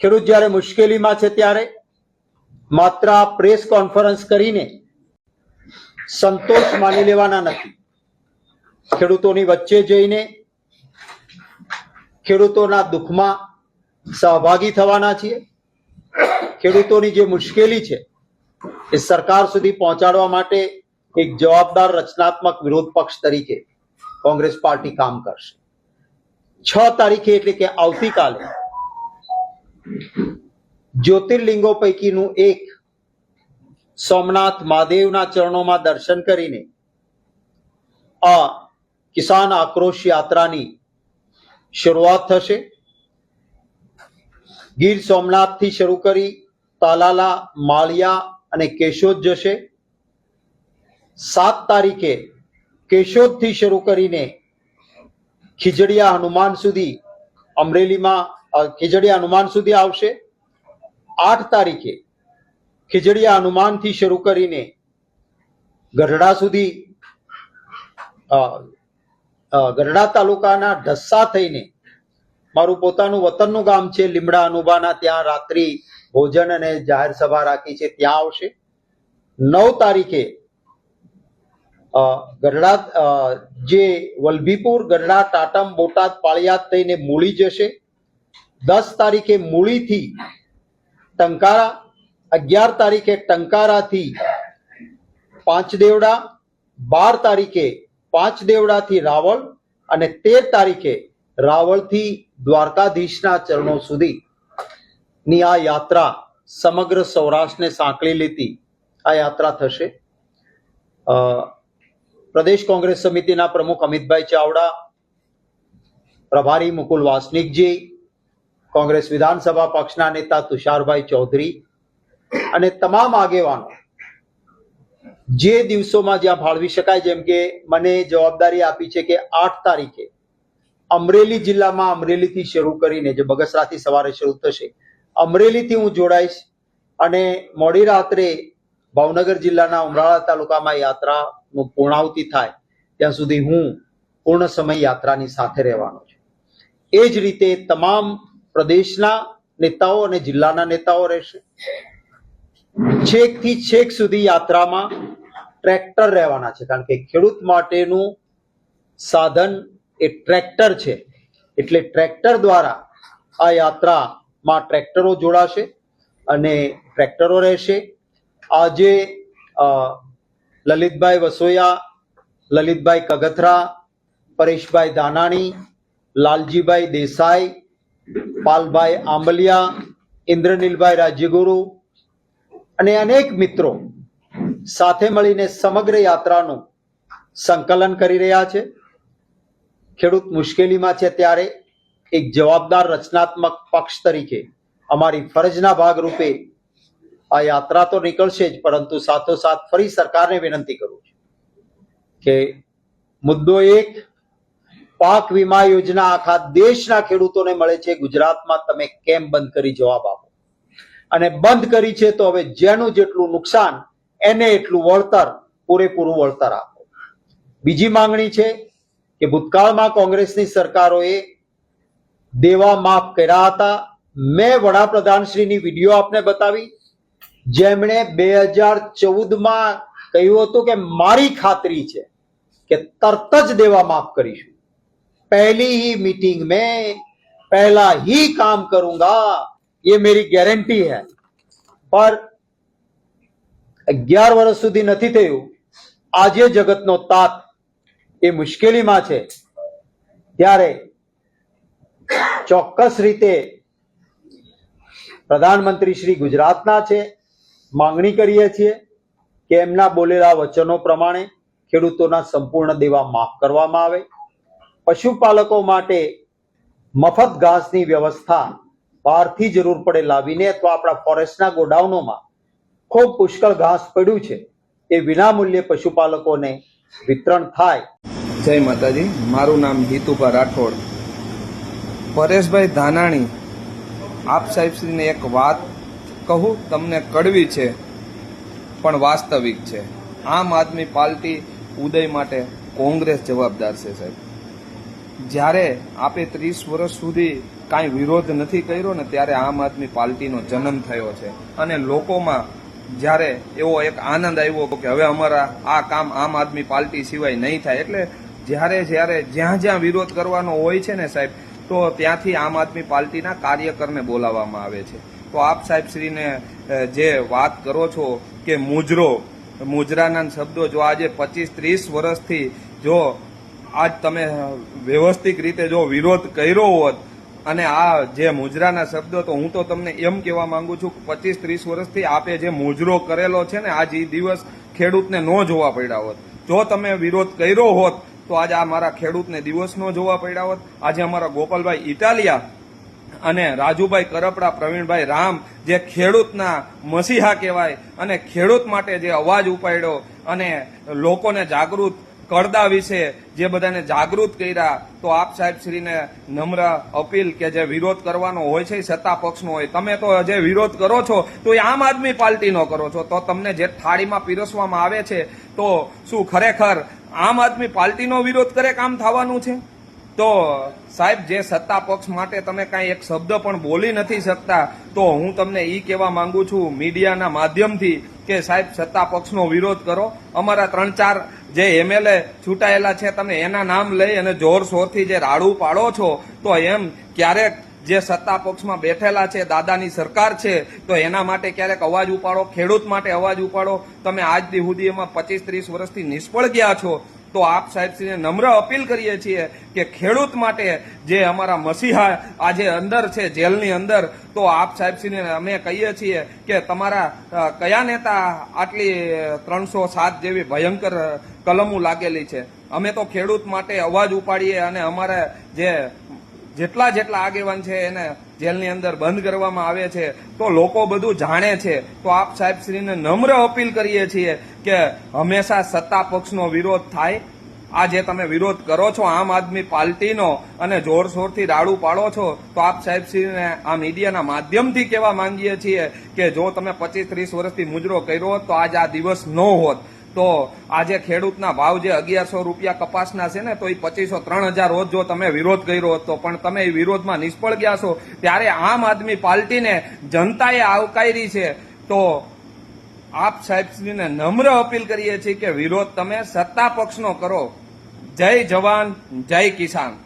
ખેડૂત જ્યારે મુશ્કેલીમાં છે ત્યારે માત્ર પ્રેસ કોન્ફરન્સ કરીને સંતોષ માની લેવાના નથી. ખેડૂતોની વચ્ચે જઈને ખેડૂતોના દુઃખમાં સહભાગી થવાના છીએ. ખેડૂતોની જે મુશ્કેલી છે એ સરકાર સુધી પહોંચાડવા માટે એક જવાબદાર રચનાત્મક વિરોધ પક્ષ તરીકે કોંગ્રેસ પાર્ટી કામ કરશે. છ તારીખે એટલે કે આવતીકાલે જ્યોતિર્લિંગો પૈકીનું એક સોમનાથ મહાદેવના ચરણોમાં દર્શન કરીને આ કિસાન આક્રોશ યાત્રાની શરૂઆત થશે. ગીર સોમનાથથી શરૂ કરી તાલાલા, માળિયા અને કેશોદ જશે. સાત તારીખે કેશોદથી શરૂ કરીને ખીજડીયા હનુમાન સુધી અમરેલીમાં ખીજડીયા હનુમાન સુધી આવશે. આઠ તારીખે ખીજડીયા હનુમાનથી શરૂ કરીને ગઢડા સુધી ગઢડા તાલુકાના ઢસ્સા થઈને મારું પોતાનું વતનનું ગામ છે, લીમડા અનુબાના, ત્યાં રાત્રિ ભોજન અને જાહેર સભા રાખી છે, ત્યાં આવશે. નવ તારીખે ગઢડા જે વલભીપુર, ગઢડા ટાટમ બોટાદ, પાળિયાદ થઈને મૂળી જશે. દસ તારીખે મૂળીથી ટંકારા, અગિયાર તારીખે ટંકારાથી પાંચ દેવડા, બાર તારીખે પાંચ દેવડાથી રાવળ અને તેર તારીખે રાવળથી દ્વારકાધીશના ચરણો સુધી. ની આ યાત્રા સમગ્ર સૌરાષ્ટ્રને સાંકળી લેતી આ યાત્રા થશે. પ્રદેશ કોંગ્રેસ સમિતિના પ્રમુખ અમિતભાઈ ચાવડા, પ્રભારી મુકુલ વાસનિકજી કોંગ્રેસ વિધાનસભા પક્ષના નેતા તુષારભાઈ ચૌધરી અને તમામ આગેવાનો. જે દિવસોમાં જ્યાં ફાળવી શકાય જેમ કે મને જવાબદારી આપી છે કે આઠ તારીખે અમરેલી જિલ્લામાં અમરેલીથી શરૂ કરીને જે બગસરાથી સવારે શરૂ થશે, અમરેલીથી હું જોડાઈશ અને મોડી રાત્રે ભાવનગર જિલ્લાના ઉમરાળા તાલુકામાં યાત્રાનું પૂર્ણાવતિ થાય, ત્યાં સુધી હું પૂર્ણ સમય યાત્રાની સાથે રહેવાનો છું. એ જ રીતે તમામ પ્રદેશના નેતાઓ અને જિલ્લાના નેતાઓ રહેશે. છેકથી છેક સુધી યાત્રામાં ટ્રેક્ટર રહેવાના છે. કારણ કે ખેડૂત માટેનું સાધન એ ટ્રેક્ટર છે. એટલે ટ્રેક્ટર દ્વારા આ યાત્રામાં ટ્રેક્ટરો જોડાશે અને ટ્રેક્ટરો રહેશે. આજે લલિતભાઈ વસોયા, લલિતભાઈ કગથરા, પરેશભાઈ દાનાણી, લાલજીભાઈ દેસાઈ પાલભાઈ આંબલિયા, ઇન્દ્રનીલભાઈ રાજ્યગુરુ અને અનેક મિત્રો સાથે મળીને સમગ્ર યાત્રાનું સંકલન કરી રહ્યા છે. ખેડૂત મુશ્કેલીમાં છે ત્યારે એક જવાબદાર રચનાત્મક પક્ષ તરીકે અમારી ફરજના ભાગરૂપે આ યાત્રા તો નીકળશે જ, પરંતુ સાથોસાથ ફરી સરકારને વિનંતી કરું છું કે મુદ્દો એક પાક વીમા યોજના આખા દેશના ખેડૂતોને મળે છે. ગુજરાતમાં તમે કેમ બંધ કરી જવાબ આપો? અને બંધ કરી છે તો હવે જેનું જેટલું નુકસાન, એને એટલું વળતર, પૂરેપૂરું વળતર આપો. બીજી માંગણી છે કે ભૂતકાળમાં કોંગ્રેસની સરકારોએ દેવા માફ કર્યા હતા. મેં વડાપ્રધાનશ્રીની વીડિયો આપને બતાવી. જેમણે બે હજાર ચૌદમાં કહ્યું હતું કે મારી ખાતરી છે કે તરત જ દેવા માફ કરીશું. पहली ही मीटिंग में पहला ही काम करूंगा ये मेरी गारंटी है पर અગિયાર વર્ષ સુધી નથી થયું આજે જગતનો તાત એ મુશ્કેલીમાં છે ત્યારે ચોક્કસ રીતે પ્રધાનમંત્રી શ્રી ગુજરાતના છે માંગણી કરીએ છીએ કે એમના બોલેલા વચનો પ્રમાણે ખેડૂતોના સંપૂર્ણ દેવા માફ કરવામાં આવે પશુપાલકો માટે મફત ઘાસની વ્યવસ્થા બહારથી જરૂર પડે લાવીને અથવા આપણા ફોરેસ્ટના ગોડાઉનોમાં ખૂબ પુષ્કળ ઘાસ પડ્યું છે, એ વિનામૂલ્યે પશુપાલકોને વિતરણ થાય. જય માતાજી, મારું નામ હિતુભા રાઠોડ. પરેશભાઈ ધાનાણી, આપ સાહેબશ્રીને એક વાત કહું, તમને કડવી છે, પણ વાસ્તવિક છે. આમ આદમી પાર્ટી ઉદય માટે કોંગ્રેસ જવાબદાર છે સાહેબ. જ્યારે આપે ત્રીસ વર્ષ સુધી કાંઈ વિરોધ નથી કર્યો ને ત્યારે આમ આદમી પાર્ટીનો જન્મ થયો છે. અને લોકોમાં જ્યારે એવો એક આનંદ આવ્યો કે હવે અમારા આ કામ આમ આદમી પાર્ટી સિવાય નહીં થાય. એટલે જ્યારે જ્યારે જ્યાં જ્યાં વિરોધ કરવાનો હોય છે ને સાહેબ, તો ત્યાંથી આમ આદમી પાર્ટીના કાર્યકરને બોલાવવામાં આવે છે. તો આપ સાહેબ શ્રીને જે વાત કરો છો કે મુજરો, મુજરાના શબ્દો જો આજે પચીસ ત્રીસ વર્ષથી જો આજ તમે વ્યવસ્થિત રીતે જો વિરોધ કર્યો હોત અને આ જે મુજરાના શબ્દો, તો હું તો તમને એમ કહેવા માંગુ છું કે પચીસ ત્રીસ વર્ષથી આપે જે મુજરો કરેલો છે ને, આજ એ દિવસ ખેડૂતને ન જોવા પડ્યા હોત. જો તમે વિરોધ કર્યો હોત, તો આજે આ મારા ખેડૂતને દિવસ ન જોવા પડ્યા હોત. આજે અમારા ગોપાલભાઈ ઇટાલિયા અને રાજુભાઈ કરપડા, પ્રવીણભાઈ રામ જે ખેડૂતના મસીહા કહેવાય અને ખેડૂત માટે જે અવાજ ઉપાડ્યો અને લોકોને જાગૃત કરદા વિશે જે બધાને જાગૃત કર્યા, તો આપ સાહેબ શ્રીને નમ્ર અપીલ કે જે વિરોધ કરવાનો હોય છે સત્તા પક્ષનો હોય. તમે તો જે વિરોધ કરો છો, તો એ આમ આદમી પાર્ટીનો કરો છો. તો તમને જે થાળીમાં પીરસવામાં આવે છે, તો શું ખરેખર આમ આદમી પાર્ટીનો વિરોધ કરે કામ થવાનું છે? તો સાહેબ, જે સત્તા પક્ષ માટે તમે કાંઈ એક શબ્દ પણ બોલી નથી શકતા, તો હું તમને એ કહેવા માંગુ છું મીડિયાના માધ્યમથી કે સાહેબ, સત્તા પક્ષનો વિરોધ કરો. અમારા ત્રણ ચાર જે એમએલએ ચૂંટાયેલા છે, તમે એના નામ લઈ અને જોરશોરથી જે રાડું પાડો છો, તો એમ ક્યારેક જે સત્તા પક્ષમાં બેઠેલા છે, દાદાની સરકાર છે, તો એના માટે ક્યારેક અવાજ ઉપાડો, ખેડૂત માટે અવાજ ઉપાડો. તમે આજ દી સુધી એમાં પચીસ ત્રીસ વર્ષથી નિષ્ફળ ગયા છો. તો આપ સાહેબશ્રીને નમ્ર અપીલ કરીએ છીએ કે ખેડૂત માટે જે અમારા મસીહા આજે અંદર છે, જેલની અંદર, તો આપ સાહેબશ્રીને અમે કહીએ છીએ કે તમારા કયા નેતા આટલી ત્રણસો સાત જેવી ભયંકર કલમો લાગેલી છે. અમે તો ખેડૂત માટે અવાજ ઉપાડીએ અને અમારે જે જેટલા જેટલા આગેવાન છે એને જેલની અંદર બંધ કરવામાં આવે છે, તો લોકો બધું જાણે છે. તો આપ સાહેબશ્રીને નમ્ર અપીલ કરીએ છીએ કે હંમેશા સત્તા પક્ષનો વિરોધ થાય. આ જે તમે વિરોધ કરો છો, આમ આદમી પાર્ટીનો અને જોરશોરથી રાડું પાડો છો, તો આપ સાહેબશ્રીને આ મીડિયાના માધ્યમથી કહેવા માંગીએ છીએ કે જો તમે પચીસ ત્રીસ વર્ષથી મુજરો કર્યો હોત તો આજ આ દિવસ ન હોત. તો આજે ખેડૂતના ભાવ જે અગિયારસો રૂપિયા કપાસના છે ને, તો એ પચીસો ત્રણ હજાર રોજ જો તમે વિરોધ કર્યો હતો પણ તમે એ વિરોધમાં નિષ્ફળ ગયા છો. ત્યારે આમ આદમી પાર્ટીને જનતાએ આવકારી છે. તો આપ સાહેબશ્રીને નમ્ર અપીલ કરીએ છીએ કે વિરોધ તમે સત્તા પક્ષનો કરો. જય જવાન, જય કિસાન.